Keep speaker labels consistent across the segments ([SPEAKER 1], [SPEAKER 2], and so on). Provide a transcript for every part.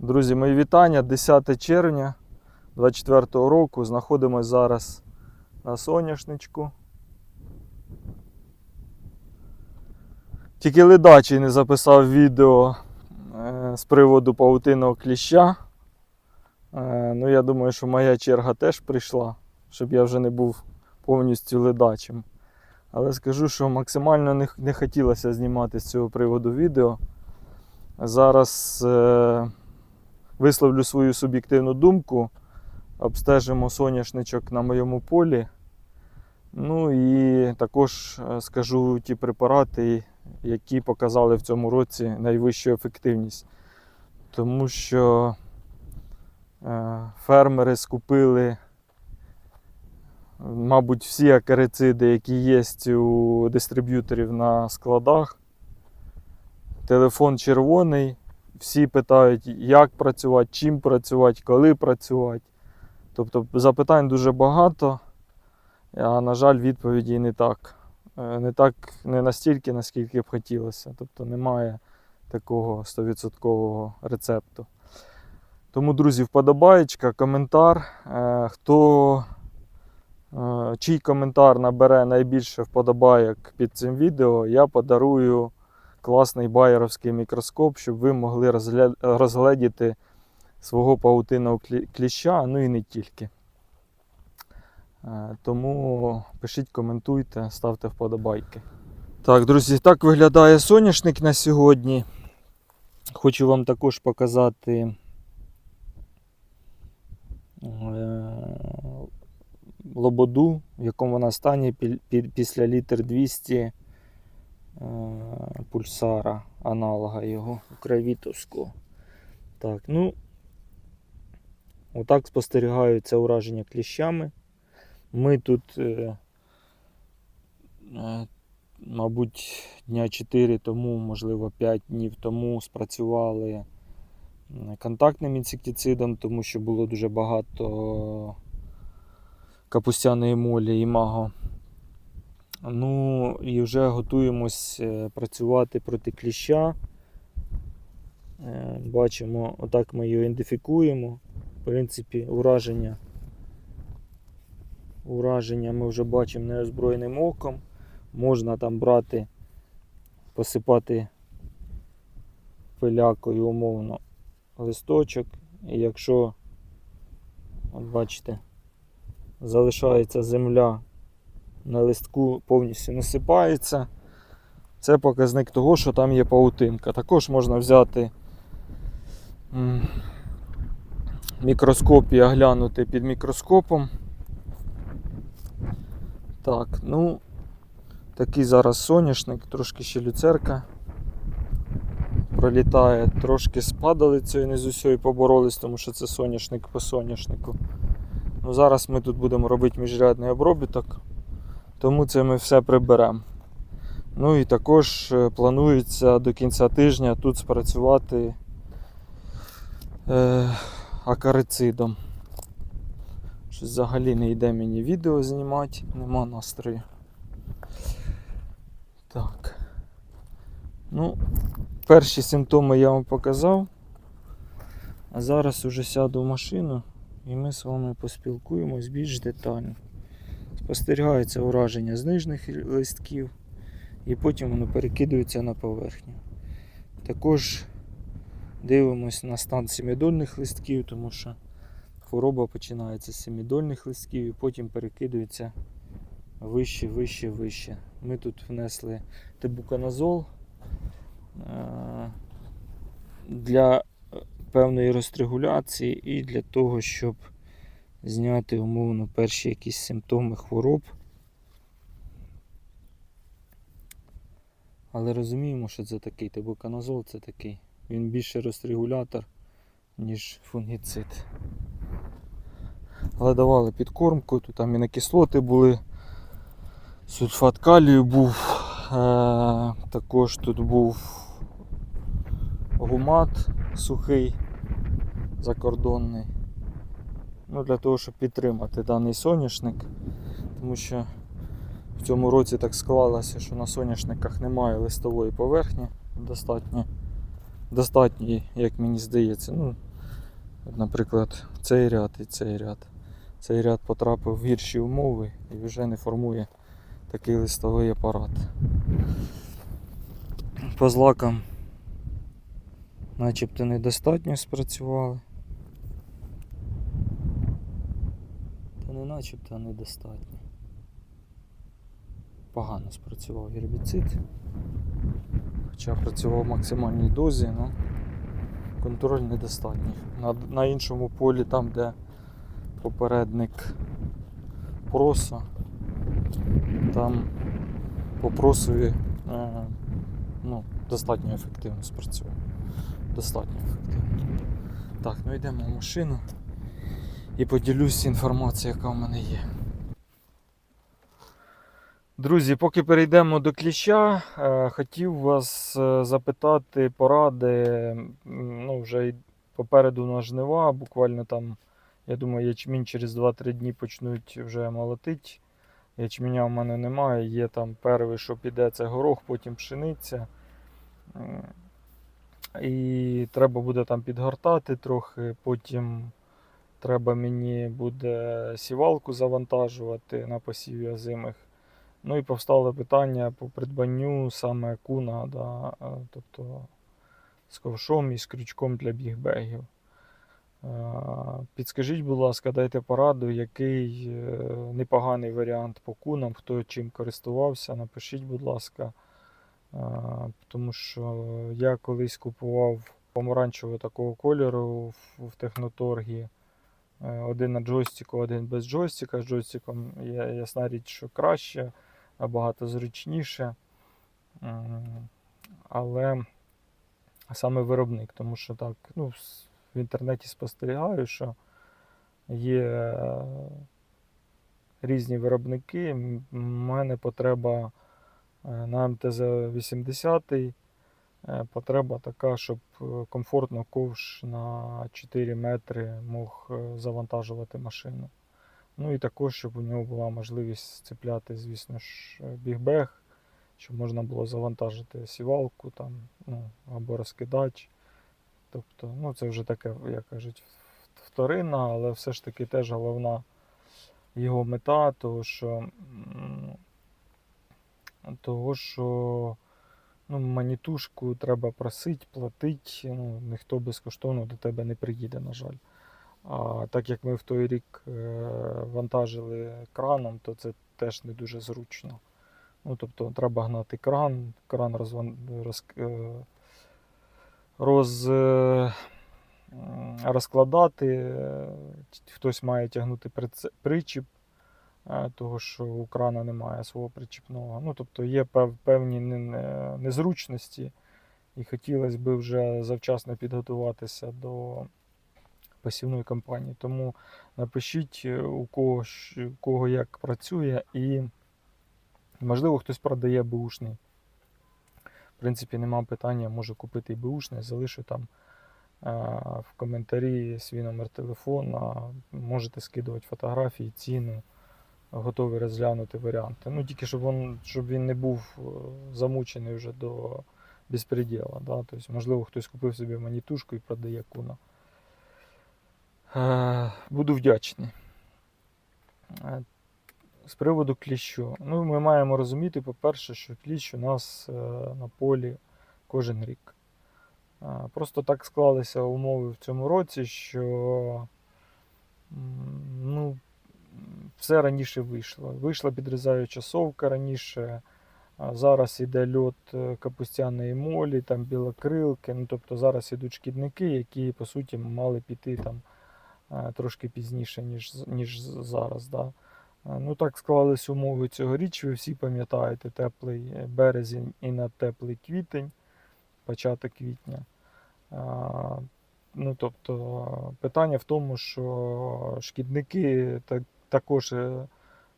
[SPEAKER 1] Друзі, мої вітання. 10 червня 24 року. Знаходимось зараз на соняшничку. Тільки ледачий не записав відео е, з приводу павутинного кліща. Е, ну, я думаю, що моя черга теж прийшла, щоб я вже не був повністю ледачим. Але скажу, що максимально не, не хотілося знімати з цього приводу відео. Зараз е, висловлю свою суб'єктивну думку. Обстежимо соняшничок на моєму полі. Ну і також е, скажу ті препарати, які показали в цьому році найвищу ефективність. Тому що е, фермери скупили, мабуть, всі акарициди, які є у дистриб'юторів на складах. Телефон червоний. Всі питають, як працювати, чим працювати, коли працювати. Тобто запитань дуже багато, а на жаль, відповіді не так. Е, Не так, не настільки, наскільки б хотілося. Тобто немає такого 100% рецепту. Тому, друзі, вподобаєчка, коментар. Е, Хто е, чий коментар набере найбільше вподобайок під цим відео, я подарую класний байеровський мікроскоп, щоб ви могли розгледіти свого паутинного кліща, ну і не тільки. Е, Тому пишіть, коментуйте, ставте вподобайки. Так, друзі, так виглядає соняшник на сьогодні. Хочу вам також показати е, лободу, в якому вона стані пі- пі- після літр 200 е, пульсара, аналога його кравітовського. Так, ну, отак спостерігаються ураження кліщами. Ми тут, е, е, мабуть, дня 4 тому, можливо, 5 днів тому спрацювали контактним інсектицидом, тому що було дуже багато капустяної молі і маго. Ну і вже готуємось е, працювати проти кліща. Е, Бачимо, отак ми його ідентифікуємо. В принципі, ураження. Ураження ми вже бачимо неозброєним оком. Можна там брати, посипати пилякою умовно листочок. І якщо, от бачите, залишається земля на листку повністю насипається, це показник того, що там є паутинка. Також можна взяти мікроскоп і оглянути під мікроскопом. Так, ну, такий зараз соняшник, трошки ще люцерка пролітає, трошки з падалицею не з усьою поборолись, тому що це соняшник по соняшнику. Ну, зараз ми тут будемо робити міжрядний обробіток, тому це ми все приберемо. Ну і також е, планується до кінця тижня тут спрацювати е, акарицидом. Щось взагалі не йде мені відео знімати, нема настрою. Так. Ну, перші симптоми я вам показав. А зараз уже сяду в машину і ми з вами поспілкуємось більш детально. Спостерігається ураження з нижніх листків і потім воно перекидується на поверхню. Також дивимось на стан семидольних листків, тому що хвороба починається з семидольних листків і потім перекидується вище, вище, вище. Ми тут внесли тебуканазол е, для певної розрегуляції і для того, щоб зняти умовно перші якісь симптоми хвороб. Але розуміємо, що це такий тебуканазол, це такий. Він більше розрегулятор, ніж фунгіцид. Але давали підкормку, тут амінокислоти були, сульфат калію був, е- також тут був гумат сухий закордонний. Ну, для того, щоб підтримати даний соняшник, тому що в цьому році так склалося, що на соняшниках немає листової поверхні достатньо, достатньої, як мені здається. Ну, наприклад, цей ряд і цей ряд. Цей ряд потрапив в гірші умови і вже не формує такий листовий апарат. По злакам начебто недостатньо спрацювали. Не начебто, а недостатньо. Погано спрацював гербіцид. Хоча працював в максимальній дозі, але контроль недостатній. На, на іншому полі, там, де попередник проса, там по просові е, ну, достатньо ефективно спрацював. Достатньо ефективно. Так, ну йдемо в машину і поділюсь інформацією, яка в мене є. Друзі, поки перейдемо до кліща, е, хотів вас е, запитати поради. Ну, вже попереду на жнива, буквально там, я думаю, ячмінь через 2-3 дні почнуть вже молотить. Ячменя в мене немає, є там перший, що піде, це горох, потім пшениця. І треба буде там підгортати трохи, потім треба мені буде сівалку завантажувати на посіві озимих. Ну і повстало питання по придбанню саме куна, да, е, тобто з ковшом і з крючком для бігбегів. Е, Підскажіть, будь ласка, дайте пораду, який е, непоганий варіант по кунам, хто чим користувався, напишіть, будь ласка. Тому що я колись купував помаранчевого такого кольору в, в техноторгі. Е, Один на джойстику, один без джойстика. З джойстиком я- ясна річ, що краще, набагато зручніше. Але саме виробник, тому що так, ну, в інтернеті спостерігаю, що є е, різні виробники. У мене потреба е, на МТЗ-80. е, Потреба така, щоб е, комфортно ковш на 4 метри мог е, завантажувати машину. Ну і також, щоб у нього була можливість цепляти, звісно ж, е, бігбег, щоб можна було завантажити сівалку там, ну, або розкидач. Тобто, ну це вже таке, як кажуть, вторинна, але все ж таки теж головна його мета, того що, того, що ну, манітушку треба просити, платити, ну, ніхто безкоштовно до тебе не приїде, на жаль. А так як ми в той рік е, вантажили краном, то це теж не дуже зручно. Ну, тобто треба гнати кран, кран роз... е, роз... е, розкладати, хтось має тягнути причіп, того що у крана немає свого причіпного. Ну, тобто є певні не- не- незручності, і хотілося б вже завчасно підготуватися до посівної кампанії. Тому напишіть, е, у кого, у кого як працює, і можливо хтось продає бушний. В принципі, нема питання, можу купити і бушний, залишу там е, в коментарі свій номер телефона. Можете скидувати фотографії, ціну, готові розглянути варіанти. Ну, тільки щоб він, щоб він не був е, замучений вже до безпреділа. Да? Тобто, можливо, хтось купив собі манітушку і продає куна. Е, Буду вдячний. Е, З приводу кліщу. Ну, ми маємо розуміти, по-перше, що кліщ у нас на полі кожен рік. Просто так склалися умови в цьому році, що ну, все раніше вийшло. Вийшла підрізаюча совка раніше. Зараз іде льот е, капустяної молі, там білокрилки. Ну, тобто зараз ідуть шкідники, які по суті мали піти там е, трошки пізніше, ніж, ніж зараз. Да. Е, Ну так склались умови цьогоріч, ви всі пам'ятаєте, теплий березень і на теплий квітень, початок квітня. Ну, тобто, питання в тому, що шкідники так, також е,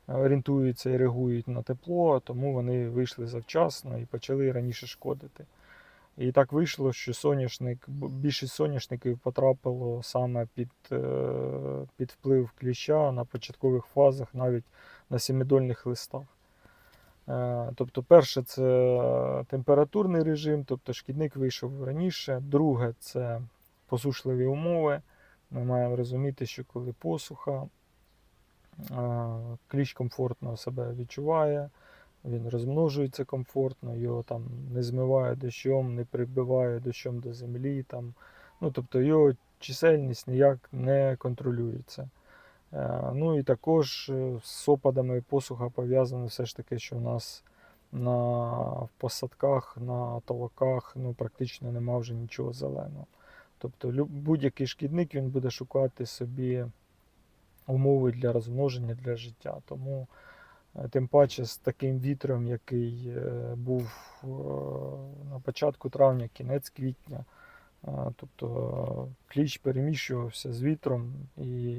[SPEAKER 1] орієнтуються і реагують на тепло, тому вони вийшли завчасно і почали раніше шкодити. І так вийшло, що соняшник, більшість соняшників потрапило саме під, е, під вплив кліща на початкових фазах, навіть на сімидольних листах. Е, Тобто, перше, це температурний режим, тобто шкідник вийшов раніше. Друге, це посушливі умови. Ми маємо розуміти, що коли посуха, кліщ комфортно себе відчуває, він розмножується комфортно, його там не змиває дощом, не прибиває дощом до землі. Там. Ну, тобто його чисельність ніяк не контролюється. Е, Ну і також е, з опадами посуха пов'язано все ж таки, що у нас на посадках, на толоках ну, практично нема вже нічого зеленого. Тобто будь-який шкідник він буде шукати собі умови для розмноження, для життя. Тому е, тим паче з таким вітром, який е, був е, на початку травня, кінець квітня. Тобто кліч переміщувався з вітром і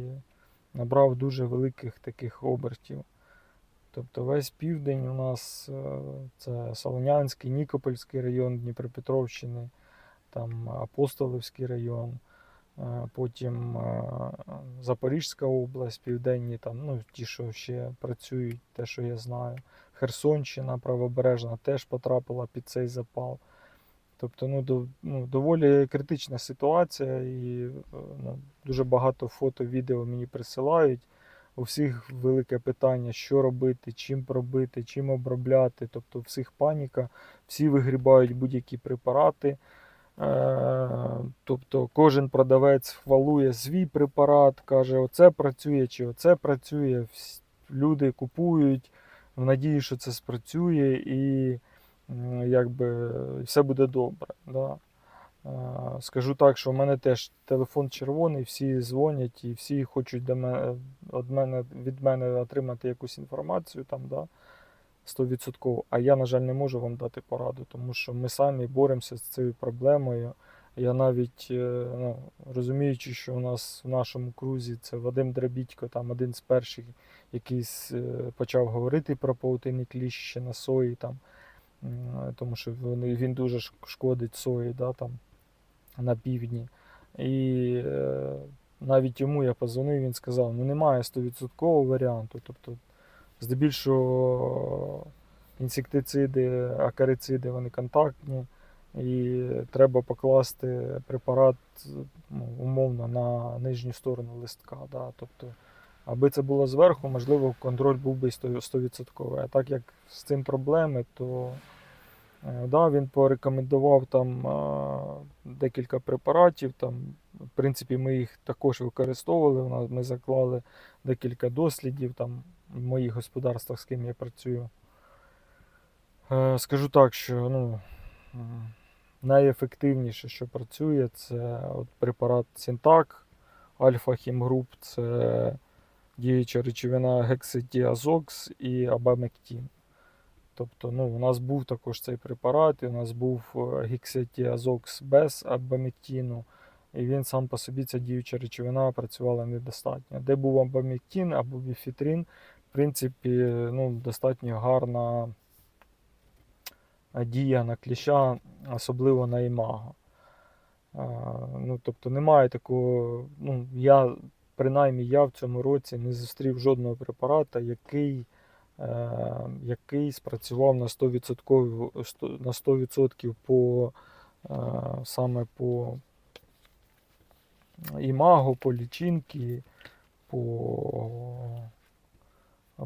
[SPEAKER 1] набрав дуже великих таких обертів. Тобто весь південь у нас це Солонянський, Нікопольський район Дніпропетровщини, там Апостолівський район, потім Запорізька область, південні, там, ну, ті, що ще працюють, те, що я знаю. Херсонщина правобережна теж потрапила під цей запал. Тобто ну, до, ну, доволі критична ситуація, і е, ну, дуже багато фото, відео мені присилають. У всіх велике питання, що робити, чим пробити, чим обробляти. Тобто, всіх паніка, всі вигрібають будь-які препарати. Е, Тобто кожен продавець хвалує свій препарат, каже, оце працює чи оце працює. Люди купують в надії, що це спрацює і якби все буде добре. Да. Е, Скажу так, що в мене теж телефон червоний, всі дзвонять і всі хочуть до мене, від мене отримати якусь інформацію там, да, 100%. А я, на жаль, не можу вам дати пораду, тому що ми самі боремося з цією проблемою. Я навіть е, ну, розуміючи, що у нас в нашому крузі це Вадим Драбітько, там один з перших, який е, почав говорити про паутинний кліщ ще на сої, там, тому що вони, він дуже шкодить сої да, там, на півдні. І е, навіть йому я позвонив, він сказав, ну немає 100% варіанту. Тобто, здебільшого інсектициди, акарициди, вони контактні, і треба покласти препарат ну, умовно на нижню сторону листка. Да? Тобто, аби це було зверху, можливо, контроль був би 100%. А так як з цим проблеми, то Е, Да, він порекомендував там е, декілька препаратів. Там, в принципі, ми їх також використовували. Ми заклали декілька дослідів там, в моїх господарствах, з ким я працюю. Е, Скажу так, що ну, найефективніше, що працює, це от препарат Синтак, Альфа Хімгруп, це діюча речовина гексидіазокс і абамектин. Тобто, ну, у нас був також цей препарат, і у нас був е, гекситіазокс без абамектіну, і він сам по собі, ця діюча речовина, працювала недостатньо. Де був абамектин або біфітрин, в принципі, ну, достатньо гарна дія на кліща, особливо на імаго. Ну, тобто немає такого, ну, я, принаймні я в цьому році не зустрів жодного препарата, який е, який спрацював на 100%, на 100% по, е, саме по імаго, по лічинки, по,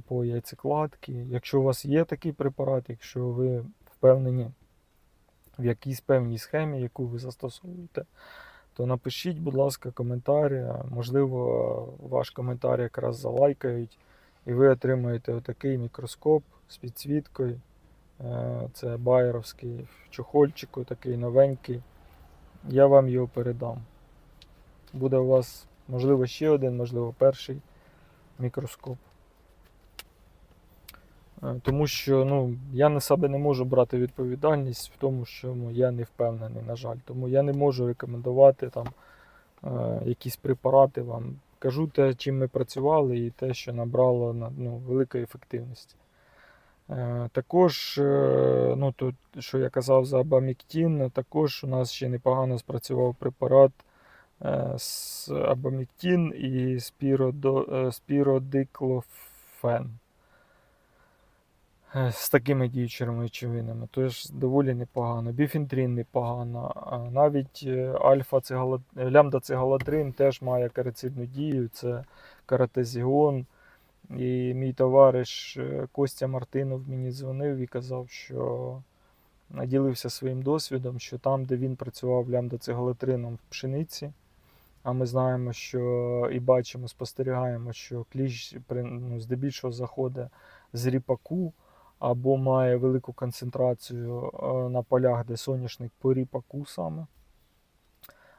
[SPEAKER 1] по яйцекладки. Якщо у вас є такий препарат, якщо ви впевнені в якійсь певній схемі, яку ви застосовуєте, то напишіть, будь ласка, коментар. Можливо, ваш коментар якраз залайкають. І ви отримаєте отакий мікроскоп з підсвіткою. Е, Це байеровський в чохольчику, такий новенький. Я вам його передам. Буде у вас, можливо, ще один, можливо, перший мікроскоп. Е, Тому що ну, я на себе не можу брати відповідальність в тому, що ну, я не впевнений, на жаль. Тому я не можу рекомендувати там е, якісь препарати вам. Кажу те, чим ми працювали, і те, що набрало на- ну, великої ефективності. Е, також, е, ну, тут, що я казав за абаміктин, також у нас ще непогано спрацював препарат е, з абаміктин і спіродо, е, спіродиклофен. е, з такими діючими речовинами. Тож доволі непогано. Біфінтрін непогано. Навіть е, альфа лямда цигалатрин теж має карицидну дію. Це каратезіон. І мій товариш е, Костя Мартинов мені дзвонив і казав, що ділився своїм досвідом, що там, де він працював лямдоцигалетрином в пшениці, а ми знаємо, що і бачимо, спостерігаємо, що кліщ ну, здебільшого заходить з ріпаку або має велику концентрацію е, на полях, де соняшник по ріпаку саме,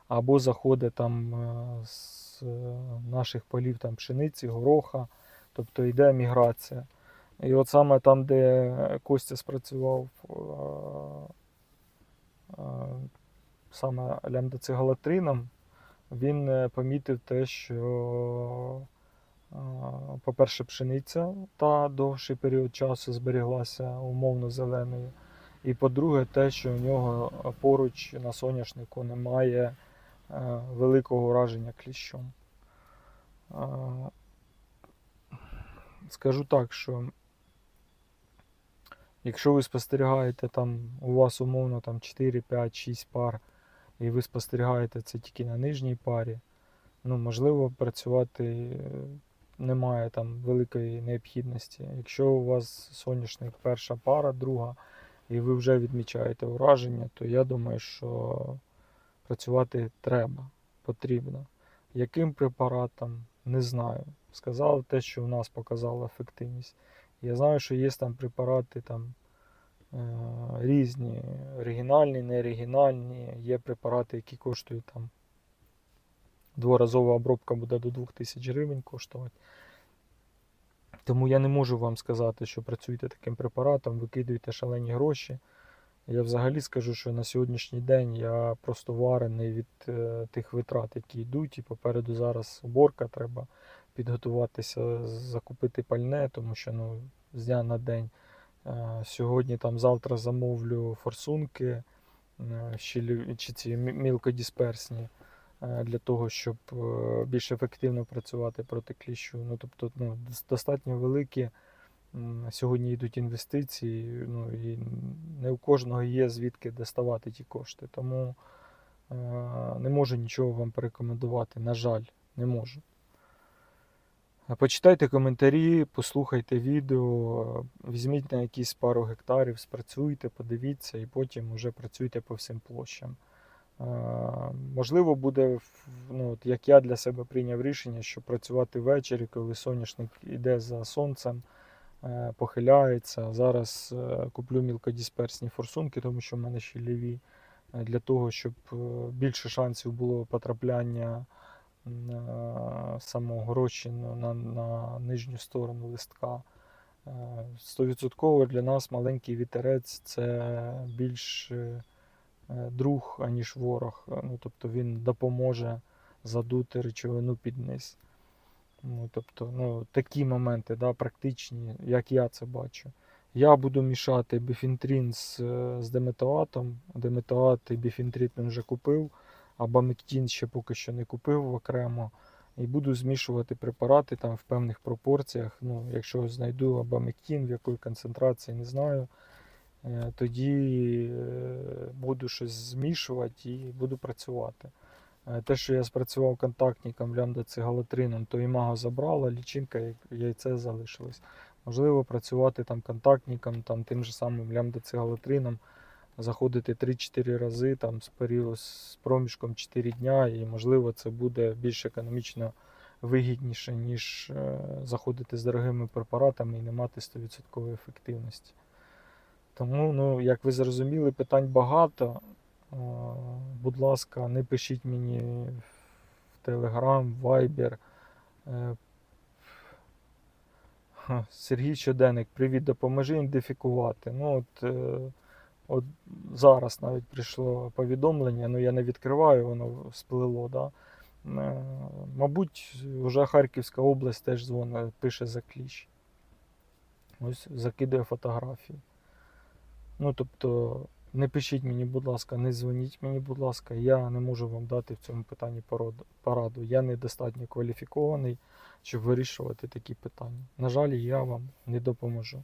[SPEAKER 1] або заходить там е, з е, наших полів там, пшениці, гороха, тобто йде міграція. І от саме там, де Костя спрацював саме лямдоцигалатрином, він е, помітив те, що, по-перше, пшениця та довший період часу зберіглася умовно зеленою. І по-друге, те, що у нього поруч на соняшнику немає е, великого ураження кліщом. Скажу так, що якщо ви спостерігаєте там, у вас умовно там 4, 5, 6 пар, і ви спостерігаєте це тільки на нижній парі, ну, можливо, працювати е, немає там великої необхідності. Якщо у вас соняшник перша пара, друга, і ви вже відмічаєте ураження, то я думаю, що працювати треба, потрібно. Яким препаратом, не знаю. Сказав те, що в нас показало ефективність. Я знаю, що є там препарати там, різні, оригінальні, неоригінальні. Є препарати, які коштують там дворазова обробка буде до 2000 гривень коштувати. Тому я не можу вам сказати, що працюйте таким препаратом, викидуйте шалені гроші. Я взагалі скажу, що на сьогоднішній день я просто варений від е, тих витрат, які йдуть, і попереду зараз уборка, треба підготуватися, закупити пальне, тому що ну, з дня на день. Сьогодні там завтра замовлю форсунки е, чи ці мі- мілкодисперсні е, для того, щоб е, більш ефективно працювати проти кліщу. Ну, тобто ну, достатньо великі сьогодні йдуть інвестиції, ну, і не у кожного є звідки доставати ті кошти. Тому не можу нічого вам порекомендувати. На жаль, не можу. А Почитайте коментарі, послухайте відео, візьміть на якісь пару гектарів, спрацюйте, подивіться і потім вже працюйте по всім площам. Е, Можливо, буде, ну, от як я для себе прийняв рішення, що працювати ввечері, коли соняшник іде за сонцем, е, похиляється. Зараз е, куплю мілкодисперсні форсунки, тому що в мене ще ліві, е, для того, щоб е, більше шансів було потрапляння на самого розчину на, на нижню сторону листка. Е, Стовідсотково для нас маленький вітерець це більш е, е, друг, аніж ворог. Е, Ну, тобто він допоможе задути речовину під низ. Ну, тобто, ну, такі моменти да, практичні, як я це бачу. Я буду мішати біфінтрін з, е, з деметоатом. Деметоат і біфінтрит він вже купив, а бамектін ще поки що не купив окремо. І буду змішувати препарати там в певних пропорціях. Ну, якщо знайду абамектін, в якої концентрації, не знаю. Е, Тоді е, буду щось змішувати і буду працювати. Е, Те, що я спрацював контактником лямдоцигалатрином, то імаго забрала, лічинка і яйце залишилось. Можливо, працювати там контактником, там тим же самим лямдоцигалатрином, заходити 3-4 рази там, з проміжком 4 дня, і можливо це буде більш економічно вигідніше, ніж е, заходити з дорогими препаратами і не мати 100% ефективності. Тому, ну, як ви зрозуміли, питань багато. Е, Будь ласка, не пишіть мені в Telegram, Viber. Е, Сергій Щоденник, привіт, допоможи ідентифікувати. Ну, от, от зараз навіть прийшло повідомлення, ну я не відкриваю, воно сплило. Да? Е, Мабуть, вже Харківська область теж дзвонить, пише за кліщ. Ось закидує фотографії. Ну, тобто, не пишіть мені, будь ласка, не дзвоніть мені, будь ласка, я не можу вам дати в цьому питанні пораду. пораду. Я недостатньо кваліфікований, щоб вирішувати такі питання. На жаль, я вам не допоможу.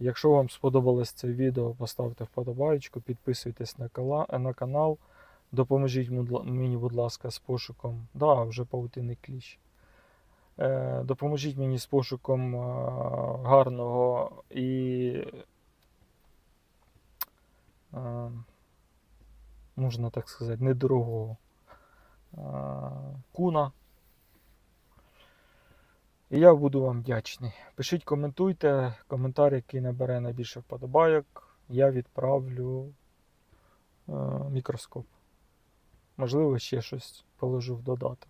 [SPEAKER 1] Якщо вам сподобалось це відео, поставте вподобайку, підписуйтесь на, канал, допоможіть мені, будь ласка, з пошуком. Да, вже паутинний кліщ. Е, допоможіть мені з пошуком е, гарного і е, можна так сказати, недорогого куна. І я буду вам вдячний. Пишіть, коментуйте. Коментар, який набере найбільше вподобайок, я відправлю е, мікроскоп. Можливо, ще щось положу в додаток.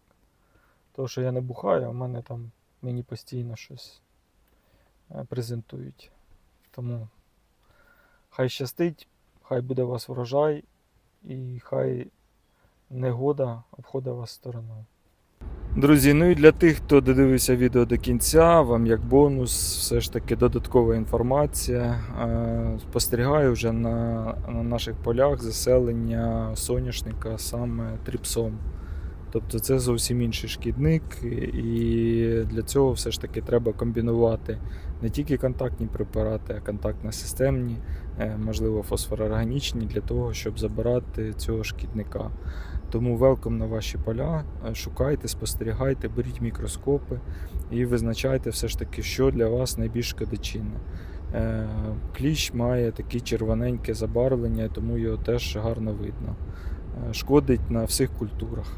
[SPEAKER 1] Тому що я не бухаю, а в мене там мені постійно щось е, презентують. Тому хай щастить, хай буде у вас врожай, і хай негода обходить вас стороною. Друзі, ну і для тих, хто додивився відео до кінця, вам як бонус, все ж таки додаткова інформація. Е, Спостерігаю вже на, на наших полях заселення соняшника саме тріпсом. Тобто це зовсім інший шкідник, і для цього все ж таки треба комбінувати не тільки контактні препарати, а контактно-системні, е, можливо, фосфорорганічні, для того, щоб забирати цього шкідника. Тому велком на ваші поля, е, шукайте, спостерігайте, беріть мікроскопи і визначайте все ж таки, що для вас найбільш шкодочинне. Кліщ має таке червоненьке забарвлення, тому його теж гарно видно. Е, Шкодить на всіх культурах.